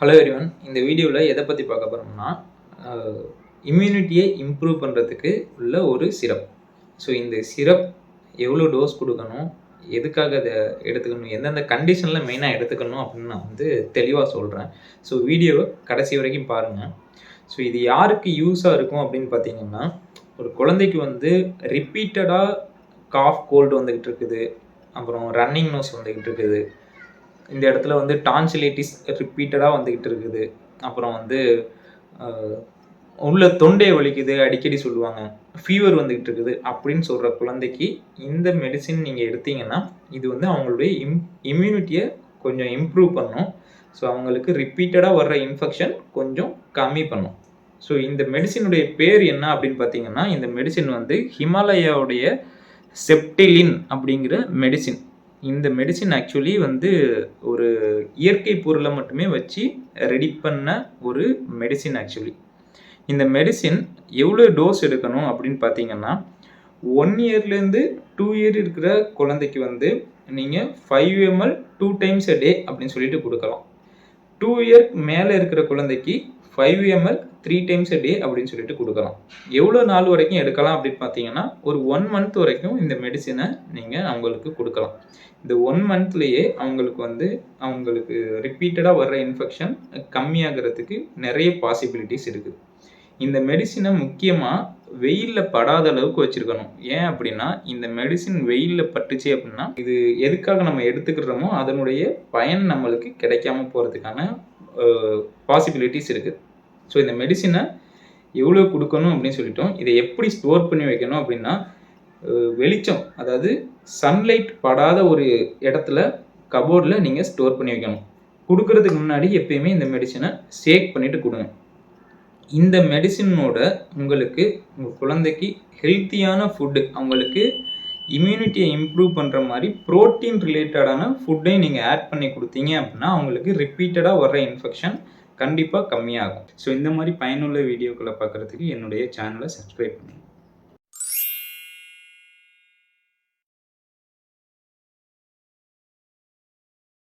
Hello everyone இந்த வீடியோவில் எதை பற்றி பார்க்க போகிறோம்னா இம்யூனிட்டியை இம்ப்ரூவ் பண்ணுறதுக்கு உள்ள ஒரு சிரப். ஸோ இந்த சிரப் எவ்வளோ டோஸ் கொடுக்கணும் எதுக்காக அதை எடுத்துக்கணும் எந்தெந்த கண்டிஷனில் மெயினாக எடுத்துக்கணும் அப்படின்னு நான் வந்து தெளிவாக சொல்கிறேன் ஸோ வீடியோவை கடைசி வரைக்கும் பாருங்கள் ஸோ இது யாருக்கு யூஸாக இருக்கும் அப்படின்னு பார்த்தீங்கன்னா ஒரு குழந்தைக்கு வந்து ரிப்பீட்டடாக காஃப் கோல்டு வந்துக்கிட்டு இருக்குது. அப்புறம் ரன்னிங் நோஸ் வந்துக்கிட்டு இருக்குது. இந்த இடத்துல வந்து டான்சிலைட்டிஸ் ரிப்பீட்டடாக வந்துக்கிட்டு இருக்குது. அப்புறம் வந்து உள்ள தொண்டை வலிக்குது அடிக்கடி சொல்லுவாங்க. ஃபீவர் வந்துக்கிட்டு இருக்குது அப்படின்னு சொல்கிற குழந்தைக்கு இந்த மெடிசின் நீங்கள் எடுத்தீங்கன்னா இது வந்து அவங்களுடைய இம் இம்யூனிட்டியை கொஞ்சம் இம்ப்ரூவ் பண்ணும். ஸோ அவங்களுக்கு ரிப்பீட்டடாக வர்ற இன்ஃபெக்ஷன் கொஞ்சம் கம்மி பண்ணும். ஸோ இந்த மெடிசினுடைய பேர் என்ன அப்படின்னு பார்த்தீங்கன்னா இந்த மெடிசின் வந்து ஹிமாலயாவுடைய செப்டிலின் அப்படிங்கிற மெடிசின் இந்த மெடிசின் ஆக்சுவலி வந்து ஒரு இயற்கை பொருளை மட்டுமே வச்சு ரெடி பண்ண ஒரு மெடிசின் ஆக்சுவலி இந்த மெடிசின் எவ்வளோ டோஸ் எடுக்கணும் அப்படின்னு பார்த்தீங்கன்னா ஒன் இயர்லேருந்து டூ இயர் இருக்கிற குழந்தைக்கு வந்து நீங்கள் five ml two times a day அப்படின்னு சொல்லிட்டு கொடுக்கலாம். டூ இயர் மேலே இருக்கிற குழந்தைக்கு five ml three times day அப்படின்னு சொல்லிட்டு கொடுக்கலாம் எவ்வளோ நாள் வரைக்கும் எடுக்கலாம் அப்படின்னு பார்த்தீங்கன்னா ஒரு ஒன் மந்த் வரைக்கும் இந்த மெடிசினை நீங்கள் அவங்களுக்கு கொடுக்கலாம். இந்த ஒன் மந்த்லேயே அவங்களுக்கு வந்து அவங்களுக்கு ரிப்பீட்டடாக வர்ற இன்ஃபெக்ஷன் கம்மியாகிறதுக்கு நிறைய பாசிபிலிட்டிஸ் இருக்குது இந்த மெடிசினை முக்கியமாக வெயிலில் படாத அளவுக்கு வச்சுருக்கணும். ஏன் அப்படின்னா இந்த மெடிசின் வெயிலில் பட்டுச்சு அப்படின்னா இது எதுக்காக நம்ம எடுத்துக்கிறோமோ அதனுடைய பயன் நம்மளுக்கு கிடைக்காம போகிறதுக்கான பாசிபிலிட்டிஸ் இருக்குது ஸோ இந்த மெடிசினை எவ்வளோ கொடுக்கணும் அப்படின்னு சொல்லிட்டோம். இதை எப்படி ஸ்டோர் பண்ணி வைக்கணும் அப்படின்னா வெளிச்சம் அதாவது சன்லைட் படாத ஒரு இடத்துல கபோர்டில் நீங்கள் ஸ்டோர் பண்ணி வைக்கணும். கொடுக்கறதுக்கு முன்னாடி எப்பயுமே இந்த மெடிசினை ஷேக் பண்ணிட்டு கொடுங்க. இந்த மெடிசினோட உங்களுக்கு உங்கள் குழந்தைக்கு ஹெல்த்தியான ஃபுட்டு அவங்களுக்கு இம்யூனிட்டியை இம்ப்ரூவ் பண்ணுற மாதிரி ப்ரோட்டீன் ரிலேட்டடான ஃபுட்டையும் நீங்கள் ஆட் பண்ணி கொடுத்தீங்க அப்படின்னா அவங்களுக்கு ரிப்பீட்டடாக வர்ற இன்ஃபெக்ஷன் கண்டிப்பாக கம்மியாகும். ஸோ இந்த மாதிரி பயனுள்ள வீடியோக்களை பார்க்குறதுக்கு என்னுடைய சேனலை சப்ஸ்கிரைப் பண்ணுங்கள்